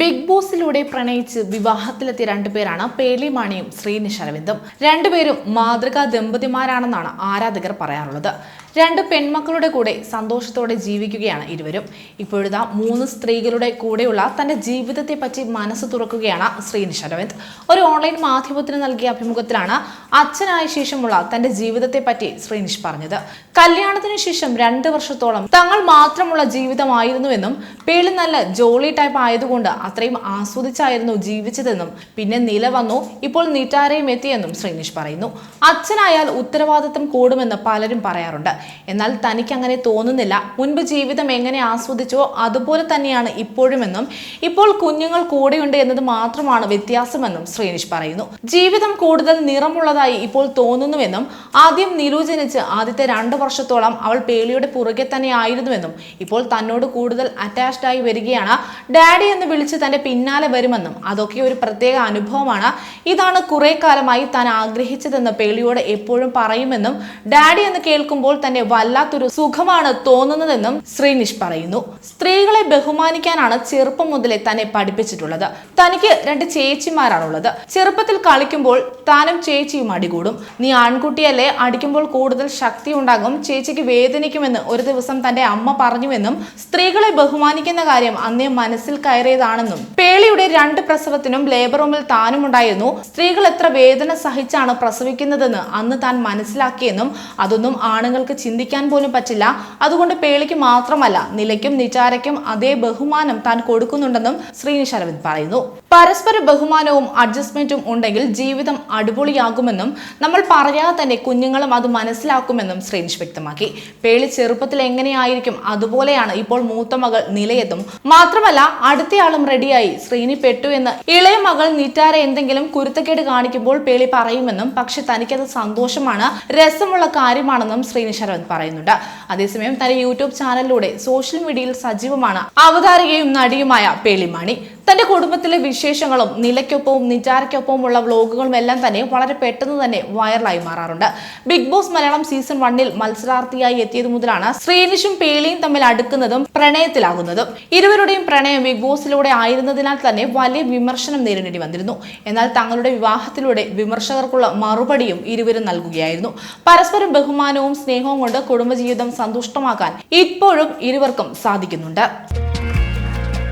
Big ബോസിലൂടെ പ്രണയിച്ച് വിവാഹത്തിലെത്തിയ രണ്ടുപേരാണ് പേലി മാണിയും ശ്രീനിഷ് അരവിന്ദും. രണ്ടുപേരും മാതൃകാ ദമ്പതിമാരാണെന്നാണ് ആരാധകർ പറയാറുള്ളത്. രണ്ട് പെൺമക്കളുടെ കൂടെ സന്തോഷത്തോടെ ജീവിക്കുകയാണ് ഇരുവരും. ഇപ്പോഴത്തെ മൂന്ന് സ്ത്രീകളുടെ കൂടെയുള്ള തന്റെ ജീവിതത്തെ പറ്റി മനസ്സ് തുറക്കുകയാണ് ശ്രീനിഷ് അരവിന്ദ്. ഒരു ഓൺലൈൻ മാധ്യമത്തിന് നൽകിയ അഭിമുഖത്തിലാണ് അച്ഛനായ ശേഷമുള്ള തന്റെ ജീവിതത്തെ പറ്റി ശ്രീനിഷ് പറഞ്ഞത്. കല്യാണത്തിന് ശേഷം രണ്ട് വർഷത്തോളം തങ്ങൾ മാത്രമുള്ള ജീവിതമായിരുന്നുവെന്നും പേളി നല്ല ജോളി ടൈപ്പ് ആയതുകൊണ്ട് അത്രയും ആസ്വദിച്ചായിരുന്നു ജീവിച്ചതെന്നും പിന്നെ നില വന്നു ഇപ്പോൾ നീറ്റാരെയും എത്തിയെന്നും ശ്രീനിഷ് പറയുന്നു. അച്ഛനായാൽ ഉത്തരവാദിത്തം കൂടുമെന്ന് പലരും പറയാറുണ്ട്. എന്നാൽ തനിക്ക് അങ്ങനെ തോന്നുന്നില്ല. മുൻപ് ജീവിതം എങ്ങനെ ആസ്വദിച്ചോ അതുപോലെ തന്നെയാണ് ഇപ്പോഴുമെന്നും ഇപ്പോൾ കുഞ്ഞുങ്ങൾ കൂടെയുണ്ട് എന്നത് മാത്രമാണ് വ്യത്യാസമെന്നും ശ്രീനിഷ് പറയുന്നു. ജീവിതം കൂടുതൽ നിറമുള്ളതായി ഇപ്പോൾ തോന്നുന്നുവെന്നും ആദ്യം നിലു ജനിച്ച് ആദ്യത്തെ രണ്ട് വർഷത്തോളം അവൾ പേളിയുടെ പുറകെ തന്നെ ആയിരുന്നുവെന്നും ഇപ്പോൾ തന്നോട് കൂടുതൽ അറ്റാച്ച്ഡ് ആയി വരികയാണ്. ഡാഡി എന്ന് വിളിച്ച് തന്റെ പിന്നാലെ വരുമെന്നും അതൊക്കെ ഒരു പ്രത്യേക അനുഭവമാണ്. ഇതാണ് കുറെ കാലമായി താൻ ആഗ്രഹിച്ചതെന്ന് പേളിയോട് എപ്പോഴും പറയുമെന്നും ഡാഡി എന്ന് കേൾക്കുമ്പോൾ തന്നെ വല്ലാത്തൊരു സുഖമാണ് തോന്നുന്നതെന്നും ശ്രീനിഷ് പറയുന്നു. സ്ത്രീകളെ ബഹുമാനിക്കാനാണ് ചെറുപ്പം മുതലേ തന്നെ പഠിപ്പിച്ചിട്ടുള്ളത്. തനിക്ക് രണ്ട് ചേച്ചിമാരാണുള്ളത്. ചെറുപ്പത്തിൽ കളിക്കുമ്പോൾ താനും ചേച്ചിയും അടികൂടും. നീ ആൺകുട്ടിയല്ലേ അടിക്കുമ്പോൾ കൂടുതൽ ശക്തി ഉണ്ടാകും ചേച്ചിക്ക് വേദനിക്കുമെന്ന് ഒരു ദിവസം തന്റെ അമ്മ പറഞ്ഞുവെന്നും സ്ത്രീകളെ ബഹുമാനിക്കുന്ന കാര്യം അന്നേ മനസ്സിൽ കയറിയതാണെന്നും പേളിയുടെ രണ്ട് പ്രസവത്തിനും ലേബർ റൂമിൽ താനും ഉണ്ടായിരുന്നു. സ്ത്രീകൾ എത്ര വേദന സഹിച്ചാണ് പ്രസവിക്കുന്നതെന്ന് അന്ന് താൻ മനസ്സിലാക്കിയെന്നും അതൊന്നും ആണുങ്ങൾക്ക് ചിന്തിക്കാൻ പോലും പറ്റില്ല. അതുകൊണ്ട് പേളിക്ക് മാത്രമല്ല നിലയ്ക്കും നിചാരയ്ക്കും അതേ ബഹുമാനം താൻ കൊടുക്കുന്നുണ്ടെന്നും ശ്രീനിഷ് അരവിന്ദ് പറയുന്നു. പരസ്പര ബഹുമാനവും അഡ്ജസ്റ്റ്മെന്റും ഉണ്ടെങ്കിൽ ജീവിതം അടിപൊളിയാകുമെന്നും നമ്മൾ പറയാതെ തന്നെ കുഞ്ഞുങ്ങളും അത് മനസ്സിലാക്കുമെന്നും ശ്രീനിഷ് വ്യക്തമാക്കി. പേളി ചെറുപ്പത്തിൽ എങ്ങനെയായിരിക്കും അതുപോലെയാണ് ഇപ്പോൾ മൂത്ത മകൾ നിലയെത്തും. മാത്രമല്ല അടുത്തയാളും റെഡിയായി ശ്രീനി പെട്ടു എന്ന് ഇളയ മകൾ നിറ്റാര എന്തെങ്കിലും കുരുത്തക്കേട് കാണിക്കുമ്പോൾ പേളി പറയുമെന്നും പക്ഷെ തനിക്കത് സന്തോഷമാണ് രസമുള്ള കാര്യമാണെന്നും ശ്രീനിഷ് അരവിന്ദ് പറയുന്നുണ്ട്. അതേസമയം തന്റെ യൂട്യൂബ് ചാനലിലൂടെ സോഷ്യൽ മീഡിയയിൽ സജീവമാണ് അവതാരകയും നടിയുമായ പേളിമാണി. തന്റെ കുടുംബത്തിലെ വിശേഷങ്ങളും നിലയ്ക്കൊപ്പവും നിചാരയ്ക്കൊപ്പവുമുള്ള വ്ലോഗുകളും എല്ലാം തന്നെ വളരെ പെട്ടെന്ന് തന്നെ വൈറലായി മാറാറുണ്ട്. ബിഗ് ബോസ് മലയാളം സീസൺ വണ്ണിൽ മത്സരാർത്ഥിയായി എത്തിയത് മുതലാണ് ശ്രീനിഷും പേളിയും തമ്മിൽ അടുക്കുന്നതും പ്രണയത്തിലാകുന്നതും. ഇരുവരുടെയും പ്രണയം ബിഗ് ബോസിലൂടെ ആയിരുന്നതിനാൽ തന്നെ വലിയ വിമർശനം നേരിടേണ്ടി വന്നിരുന്നു. എന്നാൽ തങ്ങളുടെ വിവാഹത്തിലൂടെ വിമർശകർക്കുള്ള മറുപടിയും ഇരുവരും നൽകുകയായിരുന്നു. പരസ്പരം ബഹുമാനവും സ്നേഹവും കൊണ്ട് കുടുംബജീവിതം സന്തുഷ്ടമാക്കാൻ ഇപ്പോഴും ഇരുവർക്കും സാധിക്കുന്നുണ്ട്.